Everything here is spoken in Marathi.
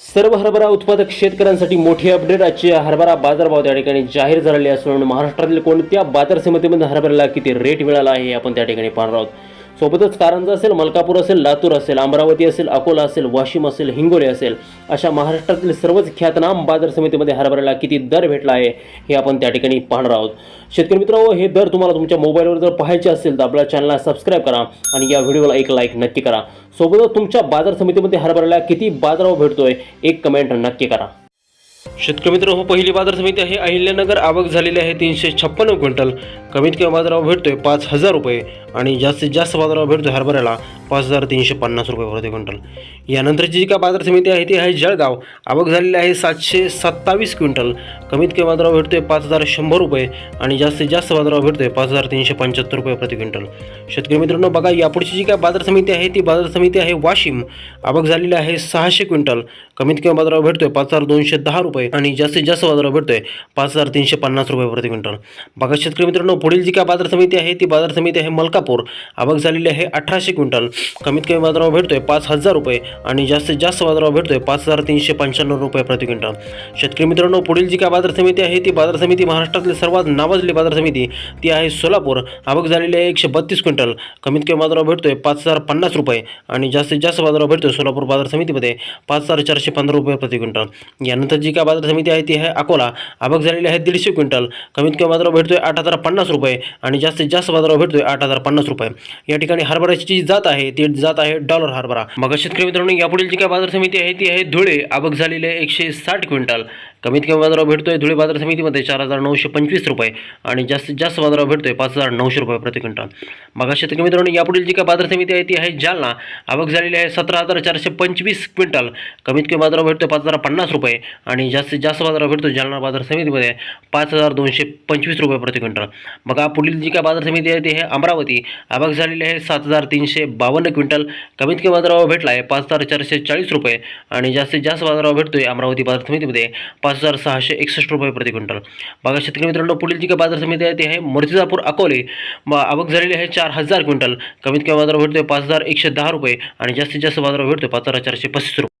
सर्व हरभरा उत्पादक शेतकऱ्यांसाठी मोठी अपडेट आजची हरभरा बाजारभाव त्या ठिकाणी जाहीर झालेले असून महाराष्ट्रातील कोणत्या बाजार समितीमध्ये हरभऱ्याला किती रेट मिळाला आहे आपण त्या ठिकाणी पाहणार आहोत. सोबतच कारंजा असेल मलकापूर असेल लातूर असेल अमरावती असेल अकोला असेल वाशिम असेल हिंगोली असेल अशा महाराष्ट्रातील सर्वच ख्यातनाम बाजार समितीमध्ये हरभऱ्याला किती दर भेटला आहे हे आपण त्या ठिकाणी पाहणार आहोत. शेतकरी मित्रांनो हो, हे दर तुम्हाला तुमच्या मोबाईलवर जर पाहायचे असेल तर आपल्या चॅनलला सबस्क्राईब करा आणि या व्हिडिओला एक लाईक नक्की करा. सोबतच तुमच्या बाजार समितीमध्ये हरभऱ्याला किती बाजारभाव भेटतोय एक कमेंट नक्की करा. शेतकरी मित्र हो पहिली बाजार समिती आहे. अहिल्यानगर आवक झालेली आहे तीनशे छप्पन्न क्विंटल. कमीत कमी बाजारावर भेटतोय पाच हजार रुपये आणि जास्तीत जास्त बाजारावर भेटतोय हरभऱ्याला पाच हजार तीनशे पन्नास रुपये प्रति क्विंटल. यानंतरची जी का बाजार समिती आहे ती आहे जळगाव. आवक झालेली आहे सातशे सत्तावीस क्विंटल. कमीत कमी बाजारावर भेटतोय पाच हजार शंभर रुपये आणि जास्तीत जास्त बाजारावर भेटतोय पाच हजार तीनशे पंच्याहत्तर रुपये प्रति क्विंटल. शेतकरी मित्रांनो बघा यापुढची जी काय बाजार समिती आहे ती बाजार समिती आहे वाशिम. आवक झालेली आहे सहाशे क्विंटल. कमीत कमी बाजारावर भेटतोय पाच हजार दोनशे दहा रुपये. रुपये आणि जास्तीत जास्त बाजारावर भेटतोय पाच हजार तीनशे पन्नास रुपये प्रति क्विंटल. बघा शेतकरी मित्रांनो पुढील जी काय बाजार समिती आहे ती बाजार समिती आहे मलकापूर. आवक झालेली आहे अठराशे क्विंटल. कमीत कमी बाजारावर भेटतोय पाच हजार रुपये आणि जास्तीत जास्त बाजारावर भेटतोय पाच हजार तीनशे पंच्याण्णव रुपये प्रति क्विंटल. शेतकरी मित्रांनो पुढील जी काय बाजार समिती आहे ती बाजार समिती महाराष्ट्रातली सर्वात नावाजली बाजार समिती ती आहे सोलापूर. आवक झालेली आहे एकशे बत्तीस क्विंटल. कमीत कमी बाजारावर भेटतोय पाच हजार पन्नास रुपये आणि जास्तीत जास्त बाजारावर भेटतोय सोलापूर बाजार समितीमध्ये पाच हजार चारशे पंधरा रुपये प्रति क्विंटल. यानंतर जी काय बाजार समिती आहे ती आहे अकोला. आवक झालेली आहे दीडशे क्विंटल. कमीत कमी बाजारावर भेटतोय आठ हजार पन्नास रुपये आणि जास्तीत जास्त बाजारावर भेटतोय आठ हजार पन्नास रुपये. या ठिकाणी हरभऱ्याची जी जात आहे ती जात आहे डॉलर हरभरा. मग शेतकरी मित्रांनो यापुढील जी काय बाजार समिती आहे ती आहे धुळे. आवक झालेली आहे एकशे साठ क्विंटल. कमीत कमी बाजार भेटतो आहे धुळे बाजार समितीमध्ये चार हजार नऊशे पंचवीस रुपये आणि जास्तीत जास्त बाजारावर आहे पाच हजार नऊशे रुपये प्रति क्विंटल. मग शेतकरी मित्रांनो यापुढील जी काय बाजार समिती आहे ती आहे जालना. आवक झालेली आहे सतरा हजार चारशे पंचवीस क्विंटल. कमीत कमी बाजारावर आहे पाच हजार पन्नास रुपये आणि जास्तीत जास्त बाजारावर भेटतो जालना बाजार समितीमध्ये पाच हजार दोनशे पंचवीस रुपये प्रति क्विंटल. मग पुढील जी काय बाजार समिती आहे ती आहे अमरावती. आवक झालेली आहे सात हजार तीनशे बावन्न क्विंटल. कमीत कमी बाजारावर भेटला आहे पाच हजार चारशे चाळीस रुपये आणि जास्तीत जास्त बाजारावर आहे अमरावती बाजार समितीमध्ये पाच हजार सहाशे एकसष्ट रुपये प्रति क्विंटल. बघा शेतकरी मित्रांनो पुढील जी काय बाजार समिती आहे ती आहे मुर्तिजापूर अकोले. आवक झालेली आहे चार हजार क्विंटल. कमीत कमी बाजारावर भेटतोय पाच हजार एकशे दहा रुपये आणि जास्तीत जास्त बाजारावर भेटतोय पाच हजार चारशे पस्तीस रुपये.